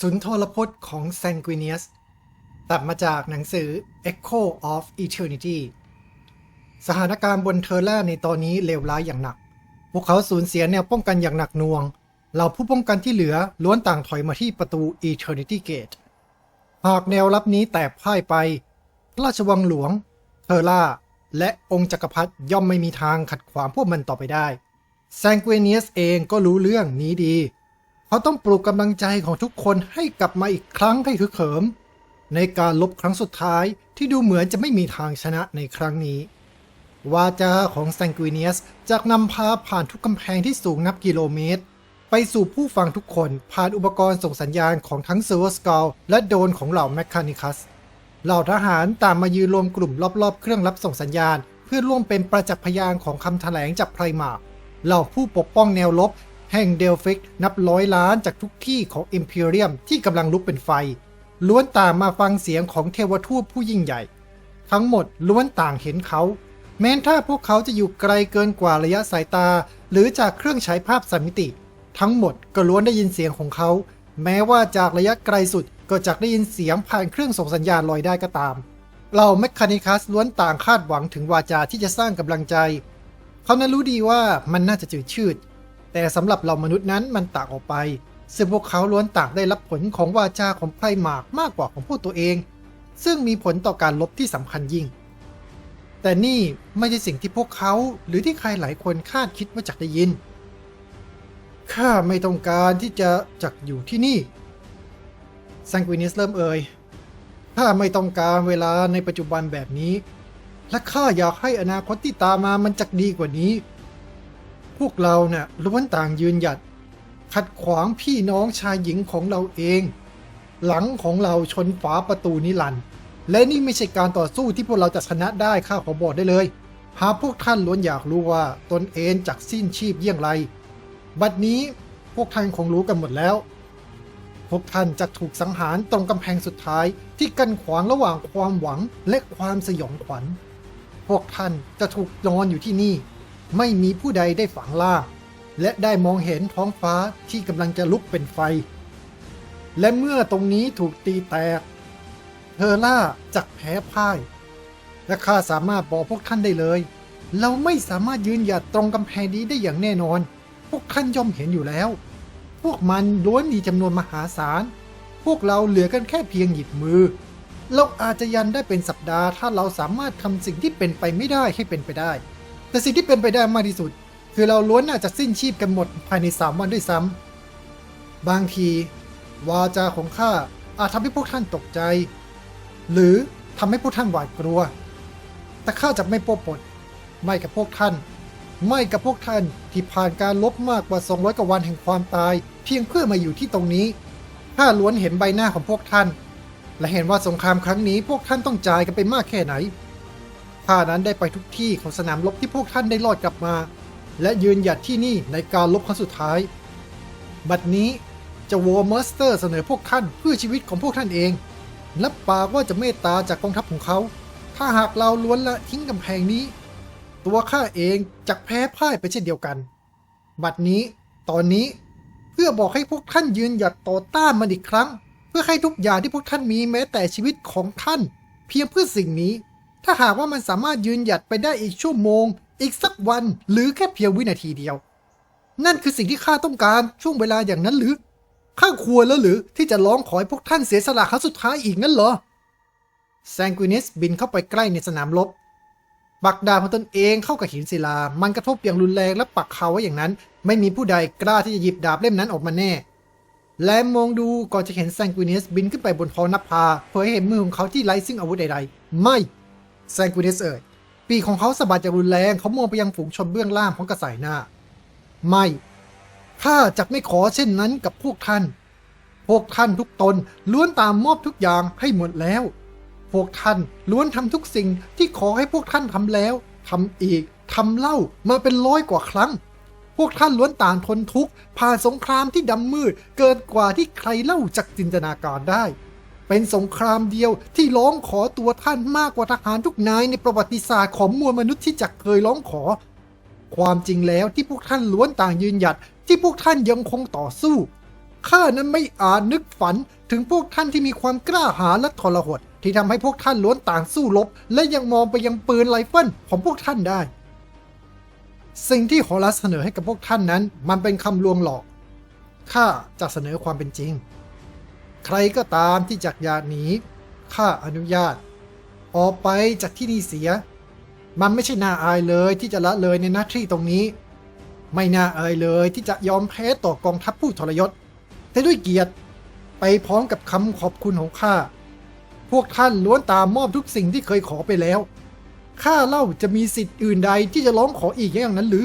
สุนทรพจน์ของ Sanguinius ตัดมาจากหนังสือ Echo of Eternity สถานการณ์บนเทอร์ล่าในตอนนี้เลวร้ายอย่างหนัก พวกเขาสูญเสียแนวป้องกันอย่างหนักหน่วง เหล่าผู้ป้องกันที่เหลือล้วนต่างถอยมาที่ประตู Eternity Gate หากแนวรับนี้แตกพ่ายไป พระราชวังหลวง เทอร์ล่า และองค์จักรพรรดิย่อมไม่มีทางขัดขวางพวกมันต่อไปได้แซง u วเนียสเองก็รู้เรื่องนี้ดี เขาต้องปลุกกำลังใจของทุกคนให้กลับมาอีกครั้งให้คึกเขิม ในการลบครั้งสุดท้ายที่ดูเหมือนจะไม่มีทางชนะในครั้งนี้ วาจาของแซง u วเนียสจากนำพาผ่านทุกกำแพงที่สูงนับกิโลเมตร ไปสู่ผู้ฟังทุกคนผ่านอุปกรณ์ส่งสัญญาณของทั้งเซอร์ r สก l และโดนของเหล่าแมคคานิคัสเหล่าทหารตามมายืนรวมกลุ่มรอบๆ เครื่องรับส่งสัญญาณ เพื่อร่วมเป็นประจักษ์พยานของคำแถลงจากไพรมาเหล่าผู้ปกป้องแนวลบ แห่งเดลฟิกนับร้อยล้านจากทุกที่ของอิมพีเรียมที่กำลังลุกเป็นไฟ ล้วนต่างมาฟังเสียงของเทวทูตผู้ยิ่งใหญ่ ทั้งหมดล้วนต่างเห็นเขา แม้ถ้าพวกเขาจะอยู่ไกลเกินกว่าระยะสายตา หรือจากเครื่องฉายภาพสามมิติ ทั้งหมดก็ล้วนได้ยินเสียงของเขา แม้ว่าจากระยะไกลสุดก็จะได้ยินเสียงผ่านเครื่องส่งสัญญาณลอยได้ก็ตามเราแมคคานิคัสล้วนต่างคาดหวังถึงวาจาที่จะสร้างกำลังใจ เขานั้นรู้ดีว่ามันน่าจะจืดชืด แต่สำหรับเรามนุษย์นั้นมันต่างออกไป ซึ่งพวกเขาล้วนต่างได้รับผลของวาจาของไพรหมากมากกว่าของพวกตัวเอง ซึ่งมีผลต่อการลบที่สำคัญยิ่ง แต่นี่ไม่ใช่สิ่งที่พวกเขาหรือที่ใครหลายคนคาดคิดว่าจะได้ยิน ข้าไม่ต้องการที่จะจักอยู่ที่นี่ซังกวินิสเริ่มเอ่ยข้าไม่ต้องการเวลาในปัจจุบันแบบนี้ และข้าอยากให้อนาคตที่ตามมามันจักดีกว่านี้ พวกเราเนะ่ะล้วนต่างยืนหยัด ขัดขวางพี่น้องชายหญิงของเราเอง หลังของเราชนฝาประตูนิรันและนี่ไม่ใช่การต่อสู้ที่พวกเราจะชนะได้ข้าขอบอกได้เลย หากพวกท่านล้วนอยากรู้ว่าตนเองจักสิ้นชีพเยี่ยงไร บัดนี้พวกท่านคงรู้กันหมดแล้ว พวกท่านจะถูกสังหารตรงกำแพงสุดท้ายที่กั้นขวางระหว่างความหวังและความสยองขวัญ พวกท่านจะถูกนอนอยู่ที่นี่ ไม่มีผู้ใดได้ฝังล่าง และได้มองเห็นท้องฟ้าที่กำลังจะลุกเป็นไฟ และเมื่อตรงนี้ถูกตีแตก เธอล่าจักแพ้พ่าย และข้าสามารถบอกพวกท่านได้เลย เราไม่สามารถยืนหยัดตรงกำแพงนี้ได้อย่างแน่นอน พวกท่านย่อมเห็นอยู่แล้ว พวกมันล้วนมีจำนวนมหาศาล พวกเราเหลือกันแค่เพียงหยิบมือเราอาจจะยันได้เป็นสัปดาห์ ถ้าเราสามารถทำสิ่งที่เป็นไปไม่ได้ให้เป็นไปได้ แต่สิ่งที่เป็นไปได้มากที่สุด คือเราล้วนน่าจะสิ้นชีพกันหมดภายในสามวันด้วยซ้ำบางที วาจาของข้าอาจทำให้พวกท่านตกใจ หรือทำให้พวกท่านหวาดกลัว แต่ข้าจะไม่โป๊ปด ไม่กับพวกท่าน ไม่กับพวกท่านที่ผ่านการลบมากกว่า 200กว่าวันแห่งความตาย เพียงเพื่อมาอยู่ที่ตรงนี้ข้าล้วนเห็นใบหน้าของพวกท่าน และเห็นว่าสงครามครั้งนี้พวกท่านต้องจ่ายกันไปมากแค่ไหน ข้านั้นได้ไปทุกที่ของสนามรบที่พวกท่านได้รอดกลับมา และยืนหยัดที่นี่ในการลบครั้งสุดท้าย บัดนี้จะวอร์มสเตอร์เสนอพวกท่านเพื่อชีวิตของพวกท่านเองรับปากว่าจะเมตตาจากกองทัพของเขา ถ้าหากเราล้วนละทิ้งกำแพงนี้ ตัวข้าเองจะแพ้พ่ายไปเช่นเดียวกัน บัดนี้ ตอนนี้ เพื่อบอกให้พวกท่านยืนหยัดต่อต้านมันอีกครั้ง เพื่อให้ทุกอย่างที่พวกท่านมีแม้แต่ชีวิตของท่าน เพียงเพื่อสิ่งนี้ ถ้าหากว่ามันสามารถยืนหยัดไปได้อีกชั่วโมง อีกสักวัน หรือแค่เพียงวินาทีเดียว นั่นคือสิ่งที่ข้าต้องการช่วงเวลาอย่างนั้นหรือ ข้าควรแล้วหรือที่จะร้องขอให้พวกท่านเสียสละครั้งสุดท้ายอีกงั้นเหรอแซงกุนิสบินเข้าไปใกล้ในสนามรบปักดาบของตนเองเข้ากับหินศิลา มันกระทบอย่างรุนแรงและปักเขาไว้อย่างนั้น ไม่มีผู้ใดกล้าที่จะหยิบดาบเล่มนั้นออกมาแน่ และมองดูก่อนจะเห็นแซงกุนิสบินขึ้นไปบนท้องนภาเผยให้เห็นมือของเขาที่ไร้ซึ่งอาวุธใดๆ ไม่ แซงกุนิสเอ่ยปีกของเขาสะบัดอย่างรุนแรงเขามองไปยังฝูงชนเบื้องล่างของกระสายหน้า ไม่ข้าจะไม่ขอเช่นนั้นกับพวกท่าน พวกท่านทุกตนล้วนตามมอบทุกอย่างให้หมดแล้ว พวกท่านล้วนทำทุกสิ่งที่ขอให้พวกท่านทำแล้วทำอีกทำเล่ามาเป็นร้อยกว่าครั้ง พวกท่านล้วนต่างทนทุกข์ผ่านสงครามที่ดำมืดเกินกว่าที่ใครเล่าจากจินตนาการได้ เป็นสงครามเดียวที่ร้องขอตัวท่านมากกว่าทหารทุกนายในประวัติศาสตร์ของมวลมนุษย์ที่จักเคยร้องขอ ความจริงแล้วที่พวกท่านล้วนต่างยืนหยัด ที่พวกท่านยังคงต่อสู้ข้านั้นไม่อาจนึกฝันถึงพวกท่านที่มีความกล้าหาญและทรหดที่ทำให้พวกท่านล้วนต่างสู้รบ และยังมองไปยังปืนไรเฟิลของพวกท่านได้ สิ่งที่ฮอลัสเสนอให้กับพวกท่านนั้น มันเป็นคำลวงหลอกข้าจะเสนอความเป็นจริง ใครก็ตามที่จักอยากหนีข้าอนุญาต ออกไปจากที่นี่เสีย มันไม่ใช่น่าอายเลยที่จะละเลยในหน้าที่ตรงนี้ ไม่น่าอายเลยที่จะยอมแพ้ต่อกองทัพผู้ทรยศ แต่ด้วยเกียรติไปพร้อมกับคำขอบคุณของข้า พวกท่านล้วนตามมอบทุกสิ่งที่เคยขอไปแล้ว ข้าเล่าจะมีสิทธิ์อื่นใดที่จะร้องขออีกอย่างนั้นหรือ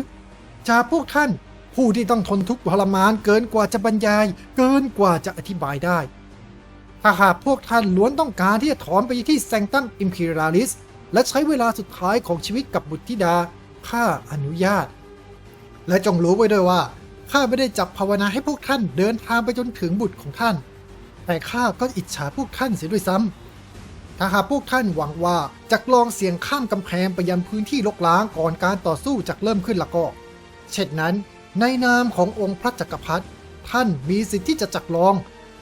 จากพวกท่านผู้ที่ต้องทนทุกข์ทรมานเกินกว่าจะบรรยาย เกินกว่าจะอธิบายได้ ถ้าหากพวกท่านล้วนต้องการที่จะถอนไปที่แซงตัมอิมพีเรียลิส และใช้เวลาสุดท้ายของชีวิตกับบุตรธิดา ข้าอนุญาต และจงรู้ไว้ด้วยว่า ข้าไม่ได้จับภาวนาให้พวกท่านเดินทางไปจนถึงบุตรของท่าน แต่ข้าก็อิจฉาพวกท่านเสียด้วยซ้ำถ้าหากพวกท่านหวังว่าจะลองเสี่ยงข้ามกำแพงไปยังพื้นที่ลกล้างก่อนการต่อสู้จะเริ่มขึ้นละก็ เช่นนั้น ในนามขององค์พระจักรพรรดิท่านมีสิทธิ์ที่จะจักลอง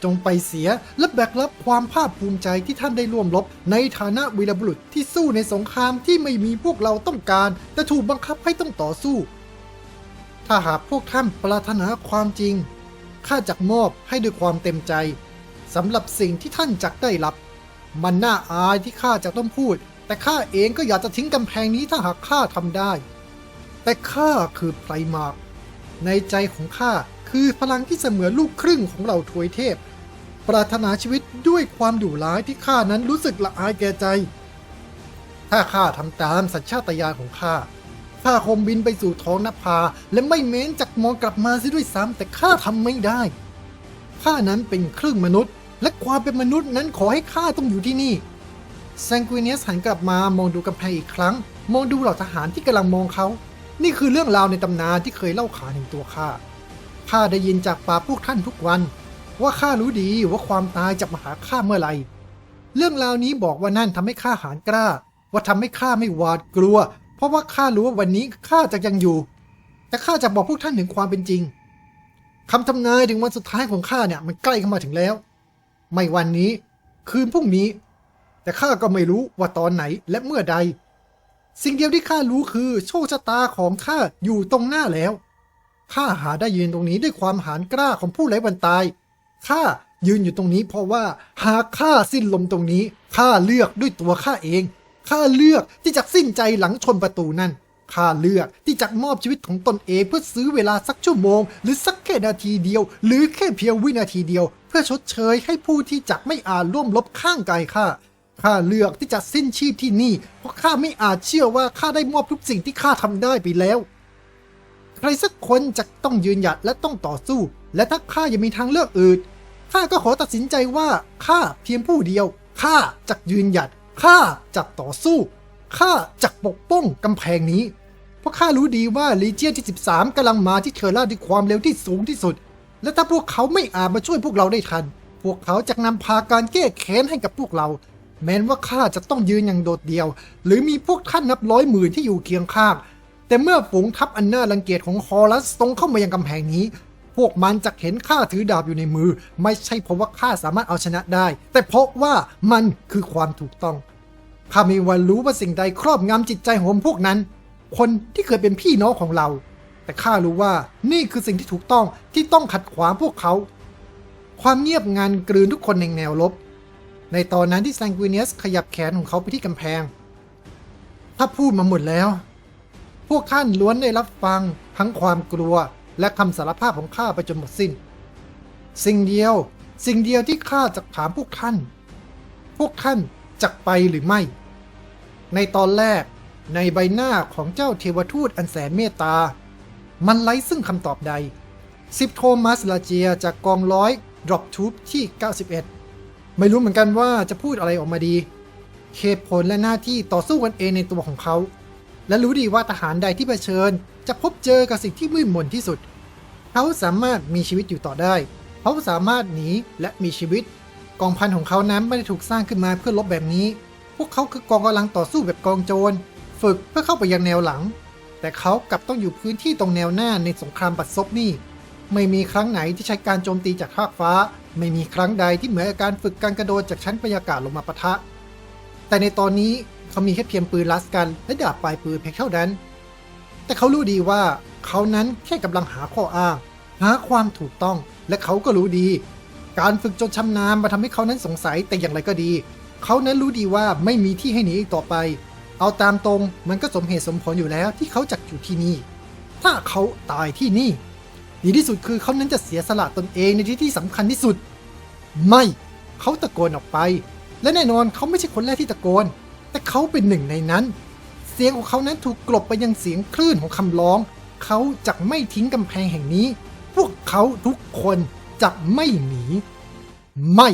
จงไปเสีย และแบกรับความภาคภูมิใจที่ท่านได้ร่วมรบ ในฐานะวีรบุรุษที่สู้ในสงครามที่ไม่มีพวกเราต้องการ แต่ถูกบังคับให้ต้องต่อสู้ ถ้าหากพวกท่านปรารถนาความจริง ข้าจักมอบให้ด้วยความเต็มใจสำหรับสิ่งที่ท่านจักได้รับ มันน่าอายที่ข้าจะต้องพูด แต่ข้าเองก็อยากจะทิ้งกำแพงนี้ถ้าหากข้าทำได้ แต่ข้าคือไพรมาร์กในใจของข้าคือพลังที่เสมือนลูกครึ่งของเราทวยเทพ ปรารถนาชีวิตด้วยความดุร้ายที่ข้านั้นรู้สึกละอายแก่ใจ ถ้าข้าทำตามสัญชาตญาณของข้าข้าคงบินไปสู่ท้องนภา และไม่เม้นจักมองกลับมาเสียด้วยซ้ำแต่ข้าทำไม่ได้ข้านั้นเป็นครึ่งมนุษย์ และความเป็นมนุษย์นั้นขอให้ข้าต้องอยู่ที่นี่แซงกุเนียสหันกลับมามองดูกำแพงอีกครั้ง มองดูเหล่าทหารที่กำลังมองเขา นี่คือเรื่องราวในตำนานที่เคยเล่าขานถึงตัวข้าข้าได้ยินจากปากพวกท่านทุกวัน ว่าข้ารู้ดีว่าความตายจะมาหาข้าเมื่อไหร่ เรื่องราวนี้บอกว่านั่นทำให้ข้าหานกล้า ว่าทำให้ข้าไม่หวาดกลัว เพราะว่าข้ารู้ว่าวันนี้ข้าจะยังอยู่ แต่ข้าจะบอกพวกท่านถึงความเป็นจริงคำทำนายถึงวันสุดท้ายของข้าเนี่ยมันใกล้เข้ามาถึงแล้ว ไม่วันนี้ คืนพรุ่งนี้ แต่ข้าก็ไม่รู้ว่าตอนไหนและเมื่อใด สิ่งเดียวที่ข้ารู้คือโชคชะตาของข้าอยู่ตรงหน้าแล้วข้าหาได้ยืนตรงนี้ด้วยความหานกล้าของผู้ไร้วันตาย ข้ายืนอยู่ตรงนี้เพราะว่าหากข้าสิ้นลมตรงนี้ข้าเลือกด้วยตัวข้าเองข้าเลือกที่จะสิ้นใจหลังชนประตูนั่นข้าเลือกที่จะมอบชีวิตของตนเองเพื่อซื้อเวลาสักชั่วโมง หรือสักแค่นาทีเดียว หรือแค่เพียงวินาทีเดียว เพื่อชดเชยให้ผู้ที่จะไม่อาจร่วมรบข้างกายข้าข้าเลือกที่จะสิ้นชีพที่นี่ เพราะข้าไม่อาจเชื่อว่าข้าได้มอบทุกสิ่งที่ข้าทำได้ไปแล้ว ใครสักคนจะต้องยืนหยัดและต้องต่อสู้ และถ้าข้ายังมีทางเลือกอื่นข้าก็ขอตัดสินใจว่าข้าเพียงผู้เดียวข้าจะยืนหยัดข้าจะต่อสู้ข้าจะปกป้องกำแพงนี้ เพราะข้ารู้ดีว่าลีเจียนที่ 13กำลังมาที่เทอร่าด้วยความเร็วที่สูงที่สุด และถ้าพวกเขาไม่อาจมาช่วยพวกเราได้ทัน พวกเขาจะนำพาการแก้แค้นให้กับพวกเรา แม้นว่าข้าจะต้องยืนอย่างโดดเดี่ยว หรือมีพวกท่านนับร้อยหมื่นที่อยู่เคียงข้าง แต่เมื่อฝูงทัพอันน่ารังเกียจของฮอรัสตรงเข้ามายังกำแพงนี้ วกมันจะเห็นข้าถือดาบอยู่ในมือ ไม่ใช่เพราะว่าข้าสามารถเอาชนะได้ แต่เพราะว่ามันคือความถูกต้องข้าไม่วันรู้ว่าสิ่งใดครอบงำจิตใจของพวกนั้น คนที่เคยเป็นพี่น้องของเรา แต่ข้ารู้ว่านี่คือสิ่งที่ถูกต้องที่ต้องขัดขวางพวกเขา ความเงียบงันกลืนทุกคนในแนวลบ ในตอนนั้นที่แซงกุเนียสขยับแขนของเขาไปที่กำแพง ถ้าพูดมาหมดแล้ว พวกท่านล้วนได้รับฟังทั้งความกลัว และคำสารภาพของข้าไปจนหมดสิ้น สิ่งเดียว สิ่งเดียวที่ข้าจะถามพวกท่าน พวกท่านจะไปหรือไม่ ในตอนแรกในใบหน้าของเจ้าเทวทูตอันแสนเมตตา มันไร้ซึ่งคำตอบใดสิบโทมัสลาเจียจากกองร้อยดรอปทูปที่ 91 ไม่รู้เหมือนกันว่าจะพูดอะไรออกมาดีเหตุผลและหน้าที่ต่อสู้กันเองในตัวของเขา และรู้ดีว่าทหารใดที่เผชิญ จะพบเจอกับสิ่งที่มืดมนที่สุด เขาสามารถมีชีวิตอยู่ต่อได้ เขาสามารถหนีและมีชีวิต กองพันของเขานั้นไม่ได้ถูกสร้างขึ้นมาเพื่อลบแบบนี้ พวกเขาคือกองกำลังต่อสู้แบบกองโจร ฝึกเพื่อเข้าไปยังแนวหลัง แต่เขากลับต้องอยู่พื้นที่ตรงแนวหน้าในสงครามบัดซบนี่ ไม่มีครั้งไหนที่ใช้การโจมตีจากภาคฟ้า ไม่มีครั้งใดที่เหมือนกับการฝึกการกระโดดจากชั้นบรรยากาศลงมาปะทะ แต่ในตอนนี้เขามีแค่เพียงปืนลัสกันและดาบปลายปืนเพียงเท่านั้น แต่เขารู้ดีว่า เขานั้นแค่กำลังหาข้ออ้าง หาความถูกต้องและเขาก็รู้ดี การฝึกจนชำนาญมาทำให้เขานั้นสงสัยแต่อย่างไรก็ดี เขานั้นรู้ดีว่าไม่มีที่ให้หนีอีกต่อไป เอาตามตรงมันก็สมเหตุสมผลอยู่แล้วที่เขาจักอยู่ที่นี่ ถ้าเขาตายที่นี่ ดีที่สุดคือเขานั้นจะเสียสละตนเองในที่ที่สำคัญที่สุด ไม่เขาตะโกนออกไป และแน่นอนเขาไม่ใช่คนแรกที่ตะโกน แต่เขาเป็นหนึ่งในนั้น เสียงของเขานั้นถูกกลบไปยังเสียงคลื่นของคำร้อง เขาจะไม่ทิ้งกำแพงแห่งนี้ พวกเขาทุกคนจะไม่หนี ไม่